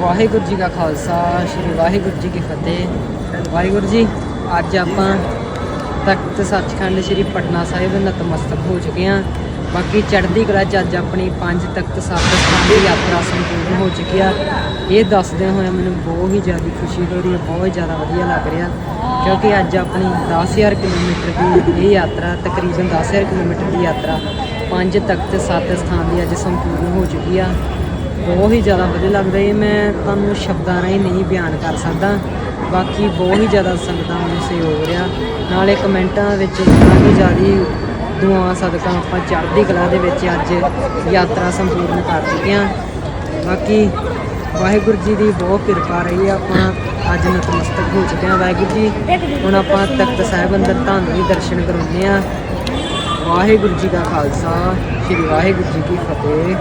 ਵਾਹਿਗੁਰੂ ਜੀ ਕਾ ਖਾਲਸਾ, ਸ੍ਰੀ ਵਾਹਿਗੁਰੂ ਜੀ ਕੀ ਫਤਿਹ। ਵਾਹਿਗੁਰੂ ਜੀ, ਅੱਜ ਆਪਾਂ ਤਖਤ ਸੱਚਖੰਡ ਸ੍ਰੀ ਪਟਨਾ ਸਾਹਿਬ ਨਤਮਸਤਕ ਹੋ ਚੁੱਕੇ ਹਾਂ। ਬਾਕੀ ਚੜ੍ਹਦੀ ਕਲਾ 'ਚ ਅੱਜ ਆਪਣੀ ਪੰਜ ਤਖਤ ਸੱਚਖੰਡ ਦੀ ਯਾਤਰਾ ਸੰਪੂਰਨ ਹੋ ਚੁੱਕੀ ਆ। ਇਹ ਦੱਸਦੇ ਹੋਏ ਮੈਨੂੰ ਬਹੁਤ ਹੀ ਜ਼ਿਆਦਾ ਖੁਸ਼ੀ ਹੋ ਰਹੀ ਹੈ, ਬਹੁਤ ਜ਼ਿਆਦਾ ਵਧੀਆ ਲੱਗ ਰਿਹਾ। ਕਿਉਂਕਿ ਅੱਜ ਆਪਣੀ 10000 ਕਿਲੋਮੀਟਰ ਦੀ ਇਹ ਯਾਤਰਾ, ਤਕਰੀਬਨ 10000 ਕਿਲੋਮੀਟਰ ਦੀ ਯਾਤਰਾ ਪੰਜ ਤਖਤ ਸੱਤ ਸਥਾਨ ਦੀ ਅੱਜ ਸੰਪੂਰਨ ਹੋ ਚੁੱਕੀ ਆ। ਬਹੁਤ ਹੀ ਜ਼ਿਆਦਾ ਵਧੀਆ ਲੱਗਦਾ ਇਹ ਮੈਂ ਤੁਹਾਨੂੰ ਸ਼ਬਦਾਂ ਰਾਹੀਂ ਨਹੀਂ ਬਿਆਨ ਕਰ ਸਕਦਾ। ਬਾਕੀ ਬਹੁਤ ਹੀ ਜ਼ਿਆਦਾ ਸੰਗਤਾਂ ਨੂੰ ਸਹਿਯੋਗ ਰਿਹਾ। ਨਾਲੇ ਕਮੈਂਟਾਂ ਵਿੱਚ ਕਾਫੀ ਜ਼ਿਆਦਾ ਦੁਆ ਸਦਕਾ ਆਪਾਂ ਚੜ੍ਹਦੀ ਕਲਾ ਦੇ ਵਿੱਚ ਅੱਜ ਯਾਤਰਾ ਸੰਪੂਰਨ ਕਰ ਚੁੱਕੇ ਹਾਂ। ਬਾਕੀ ਵਾਹਿਗੁਰੂ ਜੀ ਦੀ ਬਹੁਤ ਕਿਰਪਾ ਰਹੀ ਆ। ਆਪਾਂ ਅੱਜ ਨਤਮਸਤਕ ਹੋ ਚੁੱਕੇ ਹਾਂ ਵਾਹਿਗੁਰੂ ਜੀ। ਹੁਣ ਆਪਾਂ ਤਖਤ ਸਾਹਿਬ ਅੰਦਰ ਤੁਹਾਨੂੰ ਵੀ ਦਰਸ਼ਨ ਕਰਾਉਂਦੇ ਹਾਂ। ਵਾਹਿਗੁਰੂ ਜੀ ਦਾ ਖਾਲਸਾ, ਸ੍ਰੀ ਵਾਹਿਗੁਰੂ ਜੀ ਕੀ ਫਤਿਹ।